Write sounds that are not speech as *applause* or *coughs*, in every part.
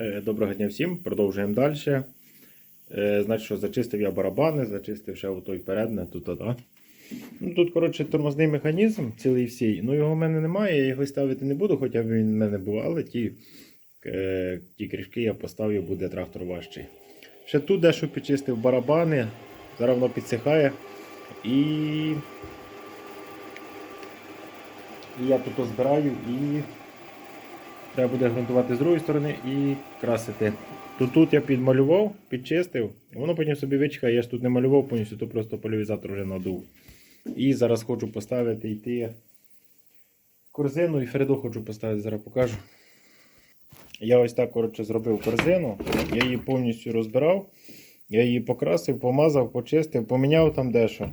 Е, Доброго дня всім, продовжуємо далі. Значить, що зачистив я барабани, зачистив ще той передне, тут, да? ну, тут, коротше, тормозний механізм цілий всій. Ну, його в мене немає, я його ставити не буду, хоча б він в мене був, але ті, е, ті кришки я поставлю, буде трактор важчий. Ще тут дещо підчистив барабани, зараз воно підсихає. І, і я тут збираю і Треба буде грунтувати з другої сторони і красити. Тут тут я підмалював, підчистив, воно потім собі вичекає, я ж тут не малював повністю, то просто поляризатор вже надув. І зараз хочу поставити йти корзину і Фредо хочу поставити, зараз покажу. Я ось так коротше, зробив корзину, я її повністю розбирав, я її покрасив, помазав, почистив, поміняв там дещо.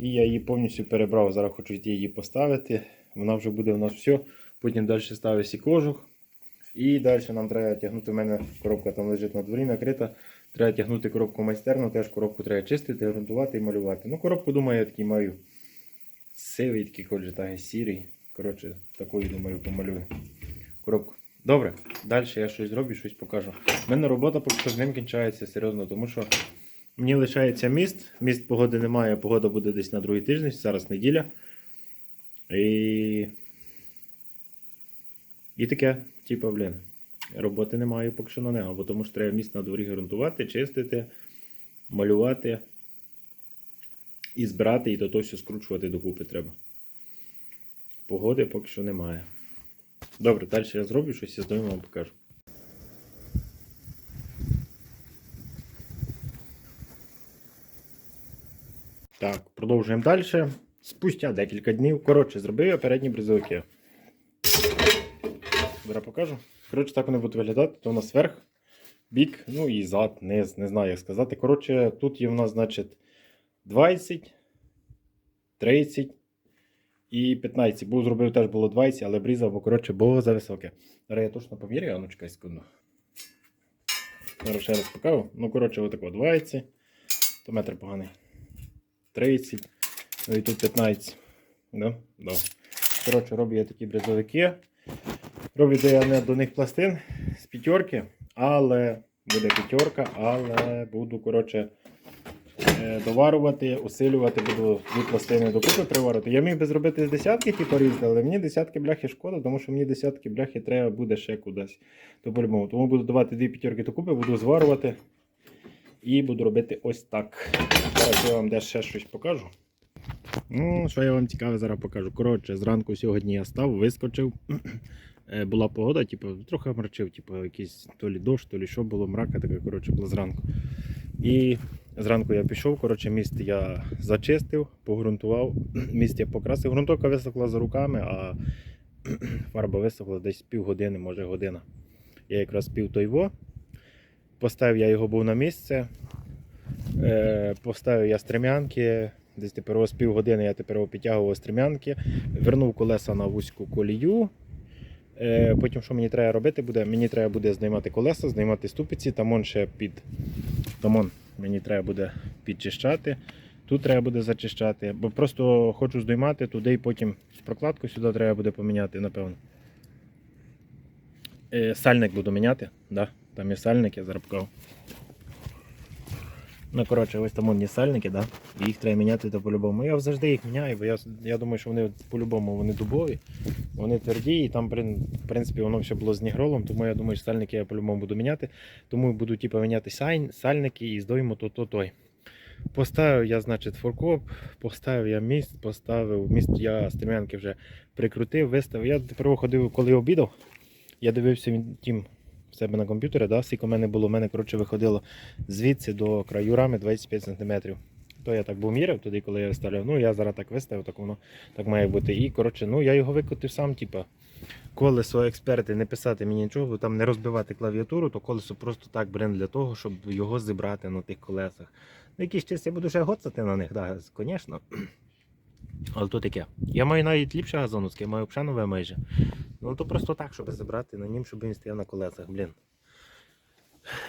І я її повністю перебрав. Зараз хочу її поставити. Вона вже буде у нас все. Потім далі ставиться кожух. І далі нам треба тягнути. У мене коробка там лежить на дворі накрита. Треба тягнути коробку майстерну, теж коробку треба чистити, грунтувати і малювати. Ну, коробку, думаю, я такий маю сивий, такий так, сірий. Коротше, такою, думаю, помалюю коробку. Добре, далі я щось зроблю, щось покажу. У мене робота поки що з ним кінчається серйозно, тому що мені лишається міст. Міст погоди немає, погода буде десь на другий тиждень, зараз неділя. І і таке, типу, блін, роботи немає поки що на нього, тому що треба міст на дворі ґрунтувати, чистити, малювати і збирати, і то то все скручувати докупи треба. Погоди поки що немає. Добре, далі я зроблю щось і здаю вам покажу. Так, продовжуємо далі. Спустя декілька днів. Коротше, зробив я передні бризовики. Зараз покажу. Коротше, так вони будуть виглядати. То у нас верх, бік, ну і зад, низ, не знаю, як сказати. Коротше, тут є у нас, значить, 20, 30 і 15. Був зробив теж було 20, але брізав, бо коротше, було за високе. Зараз я точно поміряю, а ну чекай секунду. Зараз ще раз покажу. Ну, коротше, отако 20, то метр поганий. 30, ну і тут 15. Да? Да. Коротше, роблю я такі бризовики. Роблю я до них пластин з п'ятерки, але буде п'ятерка, але буду коротше, е, доварувати, усилювати, буду дві пластини докупи приварити. Я міг би зробити з десятки типу, різати, але мені десятки бляхи шкода, тому що мені десятки бляхи треба буде ще кудись. То по-любому. Тому буду давати дві п'ятерки докупи, буду зварувати і буду робити ось так. Зараз я вам де ще щось покажу. Ну, що я вам цікаве зараз покажу. Коротше, зранку сьогодні я став, вискочив. Е, Була погода, типу, трохи мрачив, типу, якийсь то лі дощ, то лі що було, мрака така, коротше, була зранку. І зранку я пішов, коротше, міст я зачистив, погрунтував, *clears throat* міст я покрасив. Грунтовка висохла за руками, а *clears throat* фарба висохла десь півгодини, може година. Я якраз пів той во. Поставив я його був на місце. Е, Поставив я стрем'янки. Десь тепер ось півгодини я тепер його підтягував стрімянки, вернув колеса на вузьку колію. Е, Потім, що мені треба робити, буде? Мені треба буде знімати колеса, знімати ступиці, тамон ще під тамон мені треба буде підчищати. Тут треба буде зачищати, бо просто хочу здоймати туди і потім прокладку сюди треба буде поміняти, напевно. Е, Сальник буду міняти, да? там є сальник, я зараз покажу. Ну, коротше, ось там є сальники, да? і їх треба міняти то по-любому. Я завжди їх міняю, бо я, я думаю, що вони по-любому вони дубові, вони тверді, і там, в принципі, воно все було з нігролом, тому я думаю, що сальники я по-любому буду міняти. Тому буду типу, міняти сань, сальники і здойму то, то, той. Поставив я, значить, форкоп, поставив я міст, поставив міст, я стрімянки вже прикрутив, виставив. Я тепер ходив, коли обідав, я дивився тім в себе на комп'ютері, да, скільки в мене було, у мене коротше, виходило звідси до краю рами 25 см. То я так був міряв туди, коли я виставляв. Ну, я зараз так виставив, так воно так має бути. І коротше, ну я його викотив сам, типа. Колесо експерти не писати мені нічого, бо там не розбивати клавіатуру, то колесо просто так брен для того, щоб його зібрати на тих колесах. Ну, якийсь час я буду ще гоцати на них, так, звісно. Але то таке. Я маю навіть ліпше газонуцьке, я маю взагалі нове майже. Ну то просто так, щоб забрати на нім, щоб він стояв на колесах, блін.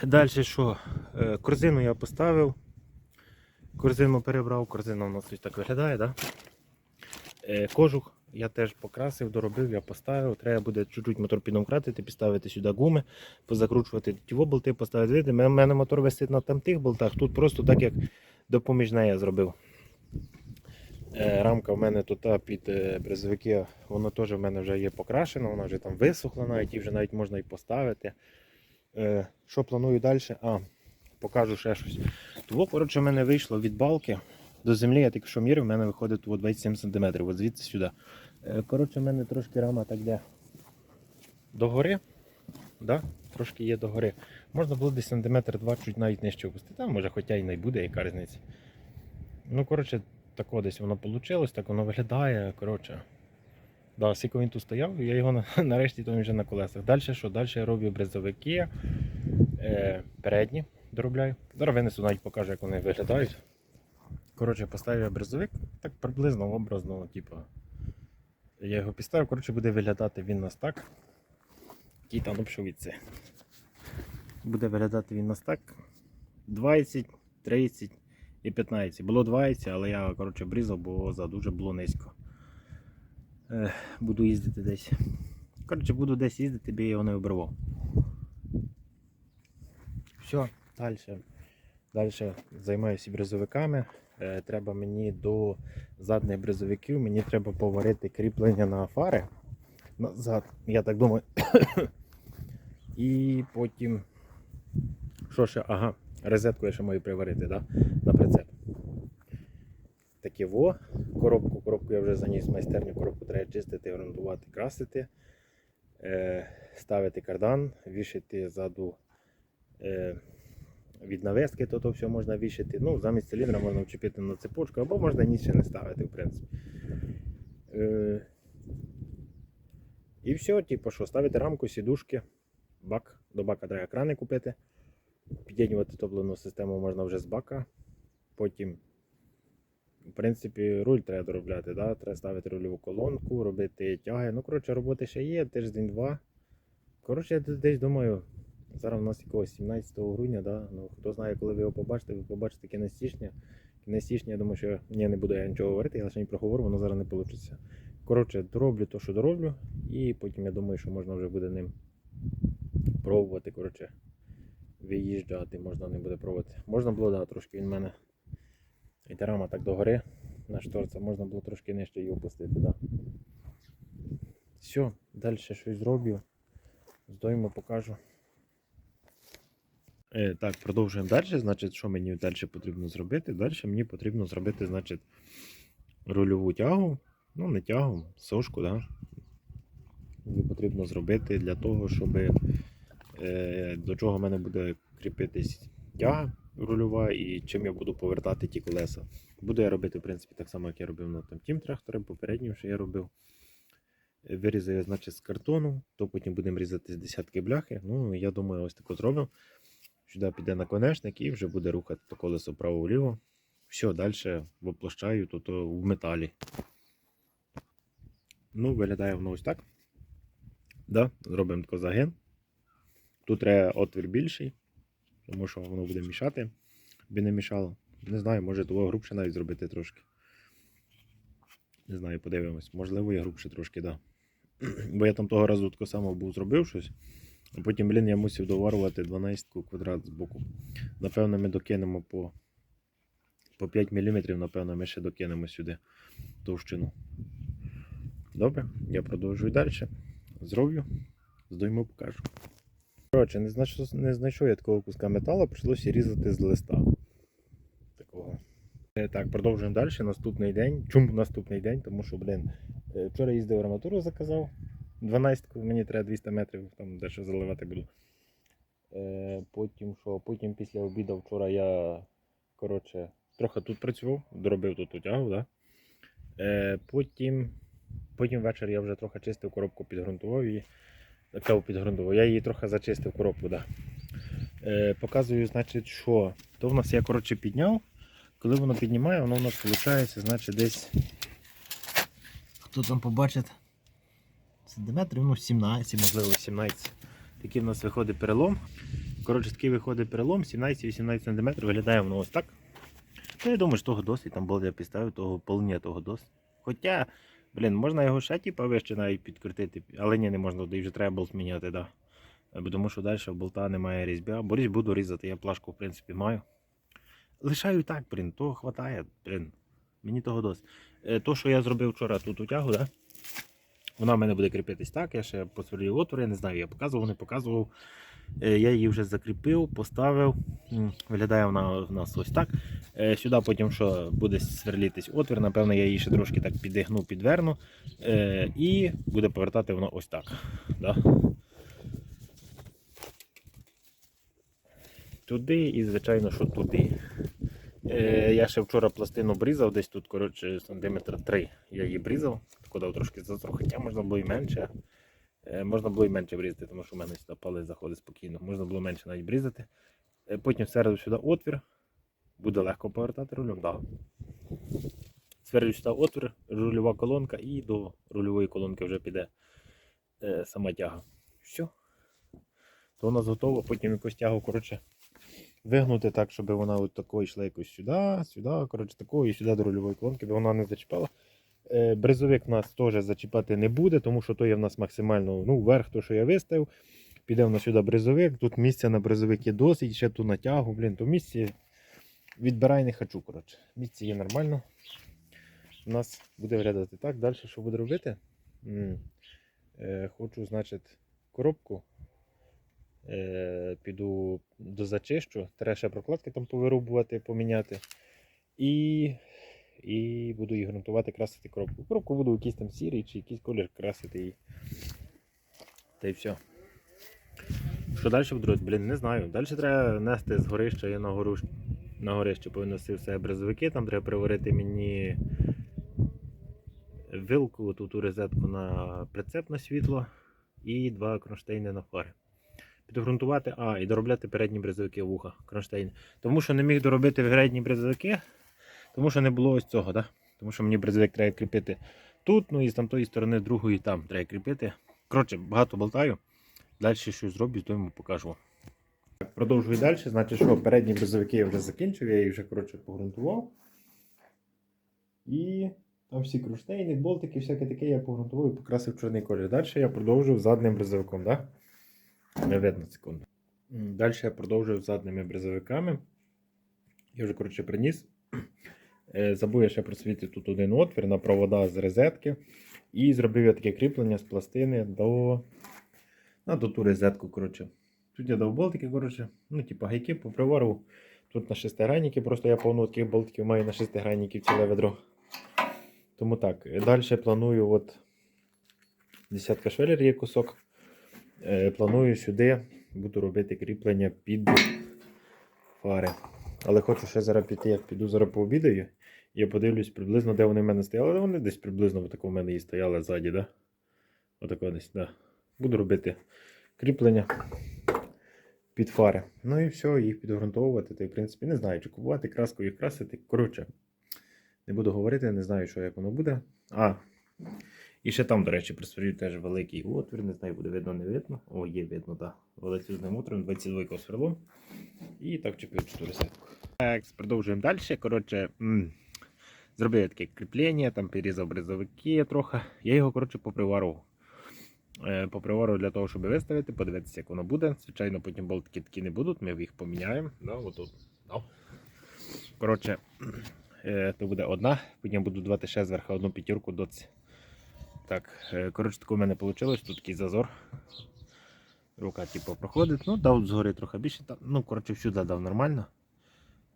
Далі що? Е, Корзину я поставив. Корзину перебрав, корзина у нас ось так виглядає, да? Е, Кожух я теж покрасив, доробив, я поставив. Треба буде чуть-чуть мотор підомкратити, підставити сюди гуми, позакручувати ті болти, поставити. У мене мотор висить на там тих болтах. Тут просто так як допоміжне я зробив. Е, Рамка в мене тут під е, брезовики, воно теж в мене вже є покрашено, вона вже там висохла навіть і вже навіть можна і поставити. Е, Що планую далі? А, покажу ще щось. Того, коротше, в мене вийшло від балки до землі, я тільки що мірив, в мене виходить 27 см, от звідси сюди. Коротше, в мене трошки рама так де догори. Да? Трошки є догори. Можна було десь сантиметр два чуть навіть нижче опустити. Там може хоча й не буде, яка різниця. Ну, коротше, тако десь воно вийшло, так воно виглядає. Коротше. Да, скільки він тут стояв, я його *laughs* нарешті він вже на колесах. Далі що? Далі я роблю брезовики е, передні доробляю. Зараз винесу навіть покажу, як вони виглядають. Коротше, поставив я брезовик, так приблизно образно, типу. Я його підставив, коротше, буде виглядати він нас так. Який там обшовіться. Буде виглядати він нас так. 20, 30 і 15. Було 20, але я коротше, брізав, бо за дуже було низько. Буду їздити десь. Коротше, буду десь їздити, бо я його не обривав. Все, далі. Далі займаюся бризовиками. Е, треба мені до задних бризовиків, мені треба поварити кріплення на фари назад, я так думаю. *coughs* І потім. Що ще? Ага, розетку я ще маю приварити, да? на прицеп. Таке во. Коробку, коробку я вже заніс в майстерню, коробку треба чистити, грунтувати, красити, е, ставити кардан, вішати ззаду е, від навески, то, то все можна вішати. Ну, замість циліндра можна вчепити на цепочку, або можна ніч ще не ставити, в принципі. Е, і все, типу, що, ставити рамку, сідушки, бак. До бака треба крани купити. Під'єднувати топливну систему можна вже з бака. Потім, в принципі, руль треба доробляти. Да? Треба ставити рульову колонку, робити тяги. Ну, коротше, роботи ще є, тиждень-два. Коротше, я десь думаю, зараз у нас якогось 17 грудня, да? ну, хто знає, коли ви його побачите, ви побачите кінець січня. Кінець січня, я думаю, що ні, не буду я нічого говорити, я лише не проговорю, воно зараз не вийде. Коротше, дороблю те, що дороблю, і потім я думаю, що можна вже буде ним пробувати. Коротше, виїжджати, можна не буде пробувати. Можна було, да, трошки він мене. І рама так догори на шторца, можна було трошки нижче її опустити, да. Все, далі щось зроблю. Здоймо покажу. Е, так, продовжуємо далі. Значить, що мені далі потрібно зробити? Далі мені потрібно зробити, значить, рульову тягу. Ну, не тягу, сошку, да? Мені потрібно зробити для того, щоб до чого в мене буде кріпитись тяга рульова і чим я буду повертати ті колеса. Буду я робити, в принципі, так само, як я робив на тім тракторі, попереднім, що я робив. Е, Вирізаю, значить, з картону, то потім будемо різати з десятки бляхи. Ну, я думаю, ось таку зробимо. Сюди піде наконечник і вже буде рухати то колесо право-вліво. Все, далі воплощаю тут в металі. Ну, виглядає воно ось так. Да, зробимо тако загин. Тут треба отвір більший, тому що воно буде мішати, би не мішало. Не знаю, може того грубше навіть зробити трошки. Не знаю, подивимось. Можливо, я грубше трошки, да. Бо я там того разу тако само був зробив щось. А потім, блін, я мусив доварувати 12 квадрат з боку. Напевно, ми докинемо по, по 5 мм, напевно, ми ще докинемо сюди товщину. Добре, я продовжую далі. Зроблю, здойму покажу. Коротше, не знайшов, не знайшов я такого куска металу, прийшлося різати з листа. Такого. Е, Так, продовжуємо далі. Наступний день. Чому наступний день? Тому що, блін, е, вчора їздив арматуру, заказав. 12 мені треба 200 метрів, там дещо заливати буду. Е, потім що? Потім після обіду вчора я коротше, трохи тут працював, доробив тут ту тягу, да? Потім, потім ввечері я вже трохи чистив коробку, підґрунтував її. Каву підґрунтував. Я її трохи зачистив коробку, да. Е, показую, значить, що то в нас я коротше підняв. Коли воно піднімає, воно в нас виходить, значить, десь. Хто там побачить? Сантиметрів, ну 17, можливо, 17. Такий в нас виходить перелом. Коротше, такий виходить перелом, 17-18 см, виглядає воно ось так. Ну, я думаю, що того досить, там було я підставив, того полення того досить. Хоча Блін, можна його ще типа вище навіть підкрутити, але ні, не можна, тоді вже треба болт міняти, да. Тому що далі в болта немає різьбя. Бо різь буду різати, я плашку, в принципі, маю. Лишаю так, блін, того хватає, блін. Мені того досить. Е, То, що я зробив вчора тут утягу, да? вона в мене буде кріпитись так. Я ще посверлив отвор, я не знаю, я показував, не показував. Е, Я її вже закріпив, поставив. Виглядає вона в нас ось так. Е, Сюди потім що буде сверлітись отвір, напевно, я її ще трошки так підігну, підверну. Е, І буде повертати воно ось так. Да? Туди і, звичайно, що туди. Я ще вчора пластину брізав, десь тут, коротше, сантиметра 3 я її брізав, трохи зазор, хоча можна було і менше. Е, можна було і менше брізати, тому що в мене сюди палець заходить спокійно. Можна було менше навіть брізати. Е, потім середу сюди отвір. Буде легко повертати рулем. Да. Сверлю сюди отвір, рульова колонка і до рульової колонки вже піде е, сама тяга. Все. То у нас готово, потім якусь тягу, коротше, вигнути так, щоб вона от такою йшла якось сюди, сюди, коротше, такою і сюди до рульової колонки, бо вона не зачіпала. Е, Бризовик у нас теж зачіпати не буде, тому що то є в нас максимально ну, вверх, то що я виставив. Піде в нас сюди бризовик. Тут місця на бризовик є досить, ще ту натягу, блін, то місці відбирай не хочу. коротше. Місце є нормально. У нас буде виглядати так. Далі що буду робити? Е, хочу, значить, коробку. Е, піду до зачищу. Треба ще прокладки там повирубувати, поміняти. І, і буду її грунтувати, красити коробку. Коробку буду якийсь там сірий чи якийсь колір красити її. Та й все. Що далі буду? Блін, не знаю. Далі треба нести з горища, я на гору на горище повиносив все брезовики, там треба приварити мені вилку, тут у розетку на прицеп на світло і два кронштейни на фари. Підґрунтувати, а, і доробляти передні брезовики вуха, кронштейни. Тому що не міг доробити передні брезовики, тому що не було ось цього. Да? Тому що мені брезовик треба кріпити тут, ну і з тамтої сторони другої там треба кріпити. Коротше, багато болтаю. Далі що зроблю, то йому покажу. Продовжую далі. Значить, що передні брезовики я вже закінчив, я їх вже коротше, погрунтував. І там всі кронштейни, болтики, всяке таке я погрунтував і покрасив чорний колір. Далі я продовжив задним брезовиком. Да? Не видно секунду. Далі я продовжую задними брезовиками. Я вже коротше, приніс. Е, Забув я ще просвітити тут один отвір на провода з розетки. І зробив я таке кріплення з пластини до, на, до ту розетку. Коротше. Тут я дав болтики, коротше, ну, типу гайки по привару. Тут на шестигранники, просто я повно таких болтиків маю на шестигранників ціле ведро. Тому так, далі планую от десятка швеллер є кусок. Е, планую сюди, буду робити кріплення під фари. Але хочу ще зараз піти, як піду зараз пообідаю. Я подивлюсь приблизно, де вони в мене стояли. Але вони десь приблизно отако в мене і стояли ззаді, да? Отако десь, да. Буду робити кріплення під фари. Ну і все, їх підґрунтовувати. Та в принципі, не знаю, чи купувати краску і красити. Коротше, не буду говорити, не знаю, що як воно буде. А, і ще там, до речі, присвоюю теж великий отвір, не знаю, буде видно, не видно. О, є видно, так. Величезним отвором, 22 сверлом. І так чіпив 4 сетку. Так, продовжуємо далі. Коротше, м, зробив я таке кріплення, там перерізав бризовики трохи. Я його, коротше, поприварив. Е, Поприварив для того, щоб виставити, подивитися, як воно буде. Звичайно, потім болтики такі не будуть, ми їх поміняємо. Да, отут. Да. Коротше, е, то буде одна, потім буду давати ще зверху одну п'ятірку доці. Так, е, коротше, таке в мене вийшло. Тут такий зазор. Рука, типу, проходить. Ну, дав згори трохи більше. Ну, коротше, всюди дав нормально.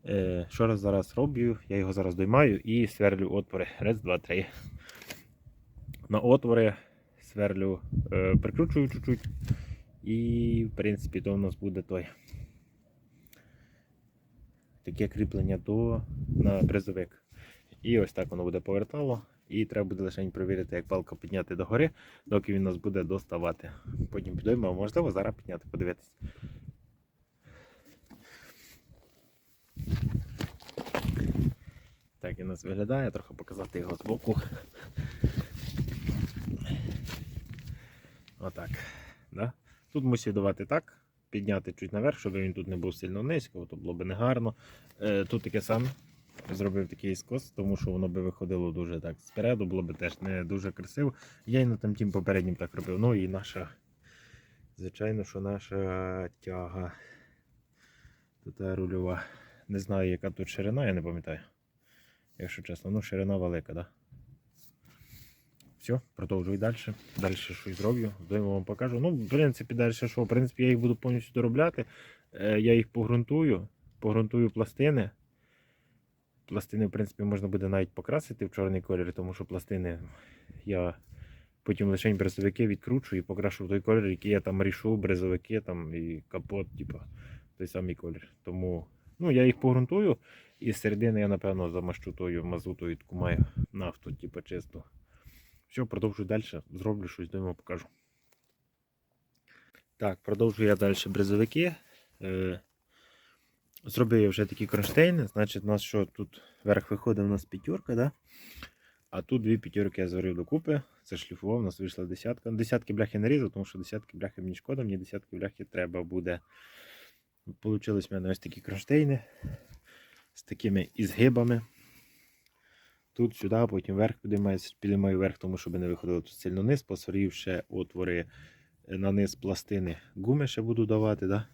Е, що раз зараз роблю? Я його зараз доймаю і сверлю отвори. Раз, два, три. На отвори сверлю, е, прикручую чуть-чуть. І, в принципі, то у нас буде той. Таке кріплення до на бризовик. І ось так воно буде повертало. І треба буде лише перевірити, як палка підняти догори, доки він нас буде доставати. Потім підіймо, а можливо зараз підняти, подивитись. Так він нас виглядає, трохи показати його з боку. Отак. Да? Тут мусив давати так, підняти чуть наверх, щоб він тут не був сильно низько, то було б негарно. Е, тут таке саме. зробив такий скос, тому що воно би виходило дуже так спереду, було б теж не дуже красиво. Я і на там попереднім так робив. Ну і наша, звичайно, що наша тяга. Тут рульова. Не знаю, яка тут ширина, я не пам'ятаю. Якщо чесно, ну ширина велика, да? Все, продовжую далі. Далі щось зроблю, знову вам покажу. Ну, в принципі, далі що? В принципі, я їх буду повністю доробляти. Е, Я їх погрунтую, погрунтую пластини. Пластини, в принципі, можна буде навіть покрасити в чорний колір, тому що пластини я потім лише брезовики відкручу і покрашу в той колір, який я там рішу, брезовики там і капот, типу, той самий колір. Тому ну, я їх погрунтую і з середини я, напевно, замащу тою мазутою маю нафту, типу, чисту. Все, продовжую далі, зроблю щось, думаю, покажу. Так, продовжую я далі брезовики. Е, Зробив я вже такі кронштейни. Значить, у нас що тут верх виходить, у нас п'ятерка, да? а тут дві п'ятерки я зварив докупи, зашліфував, у нас вийшла десятка. Десятки бляхи нарізав, тому що десятки бляхи мені шкода, мені десятки бляхи треба буде. Получились в мене ось такі кронштейни з такими ізгибами. Тут сюди, потім вверх підіймаю вверх, тому щоб не виходило тут сильно вниз, посварив ще отвори е, на низ пластини гуми ще буду давати. Да?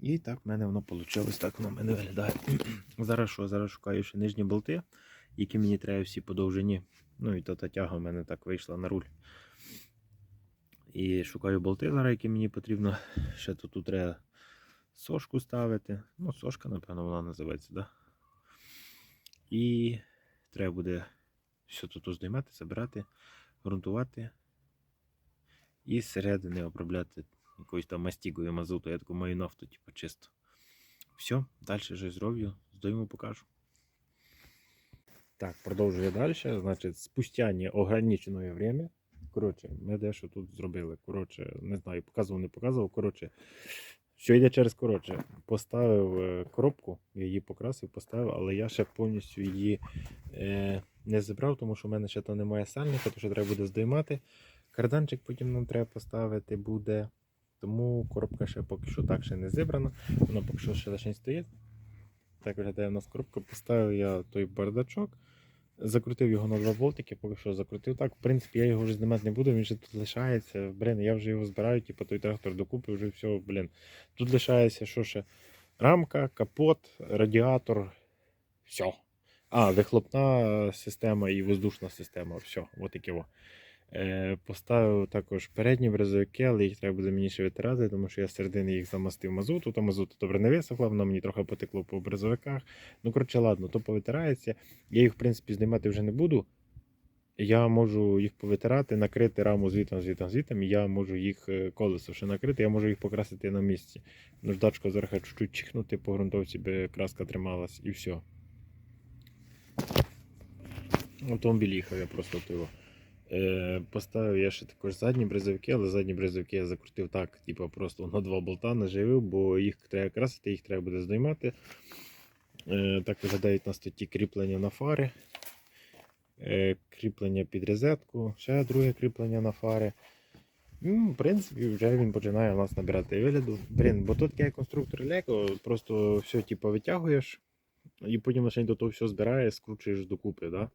І так в мене воно вийшло, так воно в мене виглядає. *clears throat* Зараз що? Зараз шукаю ще нижні болти, які мені треба всі по довжині. Ну і то та тяга в мене так вийшла на руль. І шукаю болти зараз, які мені потрібно. Ще тут, тут треба сошку ставити. Ну, сошка, напевно, вона називається, да? І треба буде все тут знімати, забирати, ґрунтувати і зсередини обробляти якоюсь там мастігою мазуту. Я таку маю нафту, типу, чисто. Все, далі вже зроблю, здойму покажу. Так, продовжую далі. Значить, спустя неограничене время. Коротше, ми дещо тут зробили. Коротше, не знаю, показував, не показував. Коротше, що йде через коротше. Поставив е, коробку, я її покрасив, поставив, але я ще повністю її е, не зібрав, тому що в мене ще там немає сальника, то що треба буде здоймати. Карданчик потім нам треба поставити буде. Тому коробка ще поки що так ще не зібрана. Вона поки що ще лише стоїть. Так виглядає у нас коробка. Поставив я той бардачок, закрутив його на два болтики, поки що закрутив так. В принципі, я його вже знімати не буду, він ще тут лишається. Блін, я вже його збираю, типу той трактор докупи, вже все, блін. Тут лишається що ще? Рамка, капот, радіатор. Все. А, вихлопна система і воздушна система. Все, от таке. во. Е, Поставив також передні брезовики, але їх треба буде мені ще витирати, тому що я середини їх замастив мазуту, то мазут добре не висохла, воно мені трохи потекло по брезовиках. Ну, коротше, ладно, то повитирається. Я їх, в принципі, знімати вже не буду. Я можу їх повитирати, накрити раму звітом, звітом, звітом, і я можу їх е, колесо ще накрити, я можу їх покрасити на місці. Наждачку зверху чуть-чуть чихнути по ґрунтовці, би краска трималась і все. Автомобіль їхав, я просто його. Е, поставив я ще також задні брезовики, але задні брезовики я закрутив так, типу просто на два болта наживив, бо їх треба красити, їх треба буде здоймати. Е, так виглядають у нас тут кріплення на фари, е, кріплення під розетку, ще друге кріплення на фари. Ну, в принципі, вже він починає у нас набирати вигляду. Блін, бо тут такий конструктор Lego, просто все типу, витягуєш і потім лише до того все збираєш, скручуєш докупи. Да?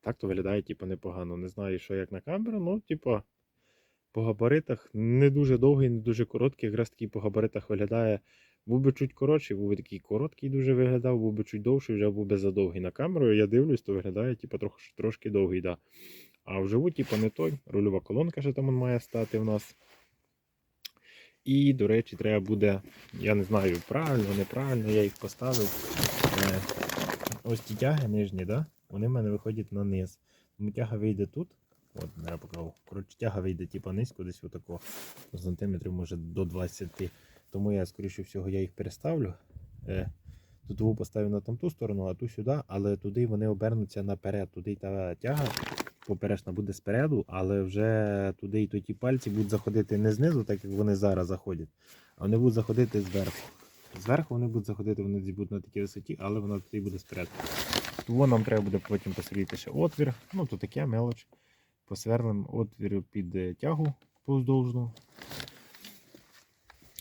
Так то виглядає типу, непогано. Не знаю, що як на камеру, ну, типу, по габаритах не дуже довгий, не дуже короткий. Якраз такий по габаритах виглядає. Був би чуть коротший, був би такий короткий дуже виглядав, був би чуть довший, вже був би задовгий на камеру. Я дивлюсь, то виглядає типу, трохи, трошки довгий. Да. А вживу, типу, не той. Рульова колонка ще там має стати в нас. І, до речі, треба буде, я не знаю, правильно, неправильно, я їх поставив. Е, ось ті тяги нижні, да? Вони в мене виходять на низ. Тому тяга вийде тут. От, я покажу. Коротше, тяга вийде типу, низько, десь отако, сантиметрів, може до 20. Тому я, скоріше всього, я їх переставлю. Е, Тут ту на там ту сторону, а ту сюди, але туди вони обернуться наперед. Туди та тяга поперечна буде спереду, але вже туди і то ті пальці будуть заходити не знизу, так як вони зараз заходять, а вони будуть заходити зверху. Зверху вони будуть заходити, вони будуть на такій висоті, але вона туди буде спереду. Тому нам треба буде потім посверлити ще отвір. Ну, то таке мелоч. Посверлим отвір під е, тягу повздовжну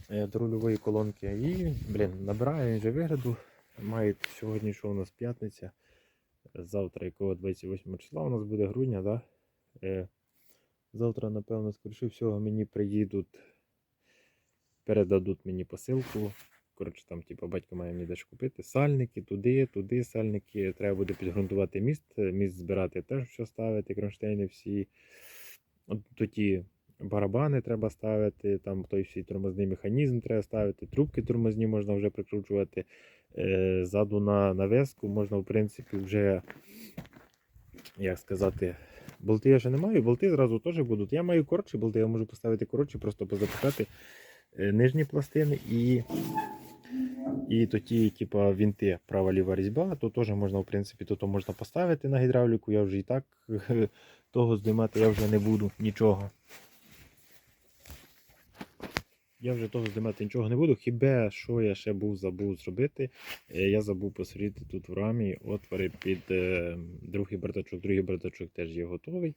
е, до рульової колонки. І, блін, набирає він вже вигляду. мають сьогодні, що у нас п'ятниця. Завтра, якого 28 числа, у нас буде грудня, да? Е, завтра, напевно, скоріше всього, мені приїдуть, передадуть мені посилку. Коротше, там, типу, батько має мені дещо купити. Сальники, туди, туди, сальники. Треба буде підґрунтувати міст. е, Міст збирати теж що ставити, кронштейни всі. От Тоді барабани треба ставити, там той всій тормозний механізм треба ставити, трубки тормозні можна вже прикручувати. Е, ззаду на навеску можна, в принципі, вже, як сказати, болти я ще не маю, болти зразу теж будуть. Я маю коротші болти, я можу поставити коротші, просто позапускати е, нижні пластини і. І тоді, типа, вінти права-ліва різьба, то теж можна, в принципі, то, можна поставити на гідравліку. Я вже і так *laughs* того здимати я вже не буду нічого. Я вже того здимати нічого не буду. Хіба що я ще був забув зробити. Е, Я забув посварити тут в рамі отвори під е, другий бардачок. Другий бардачок теж є готовий.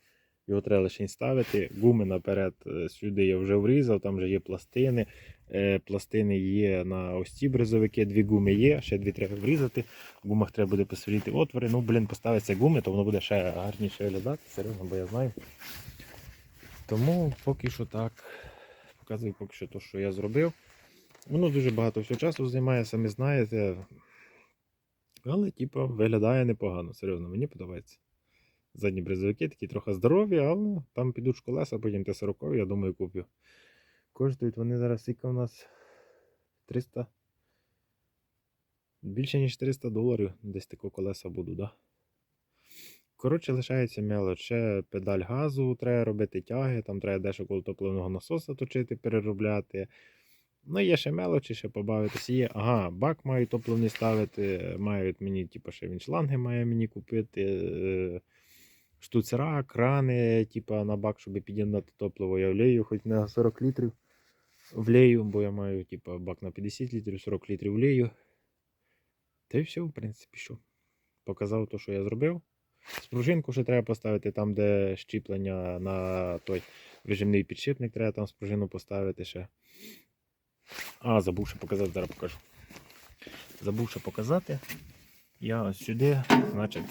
Його треба лише ставити. Гуми наперед е, сюди я вже врізав, там вже є пластини. Е, Пластини є на ось ці бризовики, дві гуми є, ще дві треба врізати. В гумах треба буде посварити отвори. Ну, блін, поставиться гуми, то воно буде ще гарніше виглядати, серйозно, бо я знаю. Тому поки що так. Показую поки що те, що я зробив. Воно дуже багато всього часу займає, самі знаєте. Але, типу, виглядає непогано, серйозно, мені подобається. Задні бризовики такі трохи здорові, але там підуть колеса, потім Т-40, я думаю, куплю. Коштують вони зараз скільки у нас 300. Більше ніж 300 доларів десь тако колеса будуть, да? Коротше, лишається мелоч. Ще педаль газу треба робити тяги, там треба дещо топливного насоса точити, переробляти. Ну, є ще мелочі, ще побавитися. Є. Ага, бак мають топливний ставити, мають мені, типу, ще він шланги має мені купити. Штуцера, крани, типу, на бак, щоб під'єднати топливо. Я влею хоч на 40 літрів влею, бо я маю, типу, бак на 50 літрів, 40 літрів влею. Та й все, в принципі, що. Показав те, що я зробив. Спружинку ще треба поставити там, де щіплення на той вижимний підшипник, треба там спружину поставити ще. А, забув ще показати, зараз покажу. Забув ще показати. Я ось сюди, значить,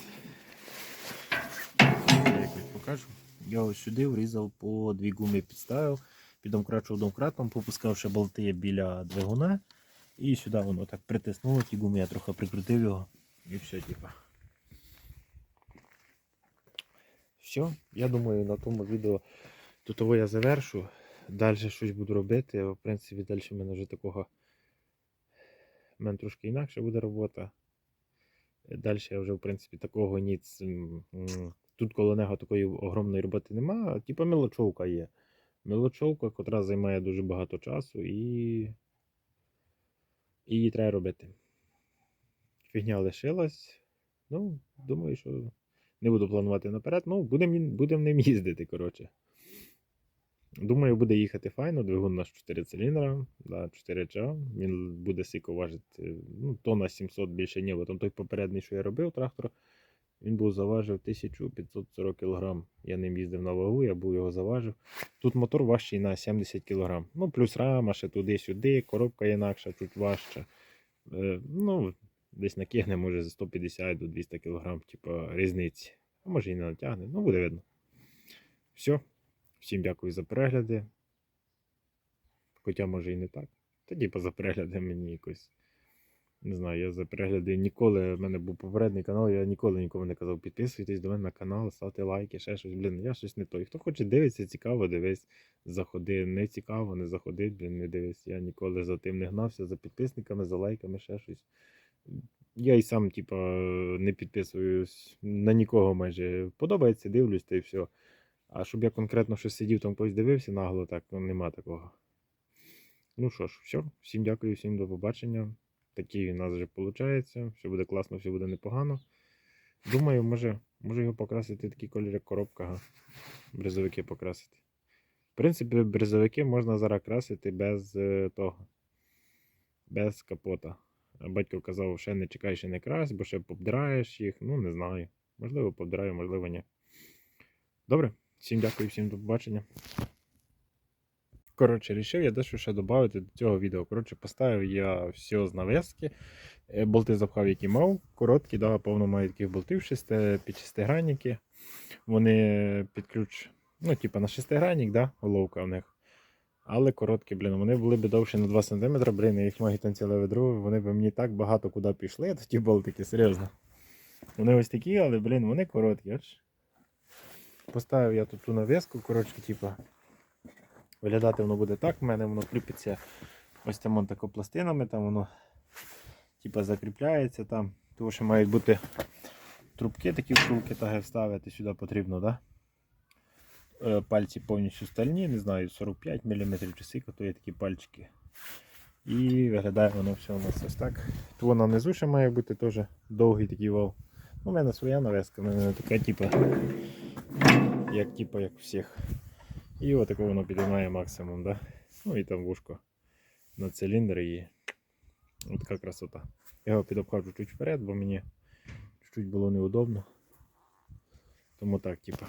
покажу. Я ось сюди врізав по дві гуми підставив, піддомкрачував домкратом, попускав ще болти біля двигуна. І сюди воно так притиснуло ті гуми, я трохи прикрутив його і все, типа. Все, я думаю, на тому відео тут я завершу. Далі щось буду робити. В принципі, далі в мене вже такого. У мене трошки інакше буде робота. Далі я вже, в принципі, такого ніц. Тут коло такої огромної роботи нема. Типа мелочовка є. Мелочовка, котра займає дуже багато часу і. і її треба робити. Фігня лишилась. Ну, думаю, що не буду планувати наперед. Ну, будемо будем ним їздити, коротше. Думаю, буде їхати файно. Двигун наш 4 циліндра, да, 4 ча. Він буде сіко важити ну, тонна 700 більше ні, бо там той попередній, що я робив трактор, він був заважив 1540 кг. Я ним їздив на вагу, я був його заважив. Тут мотор важчий на 70 кг. Ну, плюс рама ще туди-сюди, коробка інакша, чуть важча. Е, ну, десь накигне, може, за 150 до 200 кг, типу, різниці. А може і не натягне, ну буде видно. Все. Всім дякую за перегляди. Хоча може і не так. Тоді поза перегляди мені якось. Не знаю, я за перегляди ніколи. в мене був попередній канал, я ніколи нікому не казав, підписуйтесь до мене на канал, ставте лайки, ще щось. Блін, я щось не той. Хто хоче дивитися, цікаво, дивись, заходи. Не цікаво, не заходи, блін, не дивись. Я ніколи за тим не гнався, за підписниками, за лайками, ще щось. Я і сам, типа, не підписуюсь на нікого майже. Подобається, дивлюсь та й все. А щоб я конкретно щось сидів, там хтось дивився нагло, так ну, нема такого. Ну що ж, все. Всім дякую, всім до побачення. Такий у нас вже виходить. Все буде класно, все буде непогано. Думаю, може, може його покрасити такий колір, як коробка, бризовики покрасити. В принципі, бризовики можна зараз красити без е, того, без капота. Батько казав, ще не чекай, ще не крась, бо ще побдираєш їх. Ну, не знаю. Можливо, побдраю, можливо, ні. Добре, всім дякую, всім до побачення. Коротше, рішив я дещо ще додати до цього відео. Коротше, поставив я все з навески. Е, Болти запхав, які мав, короткі, да, повно має таких болтів шести, під шестигранники. Вони під ключ, ну, типа на шестигранник, да, головка в них. Але короткі, блін, вони були б довше на 2 см, блін, їх маю там ціле ведро, вони б мені так багато куди пішли, ті болтики, серйозно. Вони ось такі, але, блін, вони короткі. Поставив я тут ту навіску, коротше, типа. Виглядати воно буде так, в мене воно кріпиться ось там тако пластинами, там воно типа закріпляється там. Тому що мають бути трубки такі втулки таги вставити сюди потрібно, да? Е, Пальці повністю стальні, не знаю, 45 мм чи скільки, то є такі пальчики. І виглядає воно все у нас ось так. То вона внизу ще має бути теж довгий такий вал. У мене своя навеска, у мене не така, типа, як, типа, як всіх. І отако воно підіймає максимум, да? Ну і там вушко на циліндр і от така красота. Я його підобхожу чуть вперед, бо мені чуть було неудобно. Тому так, типа.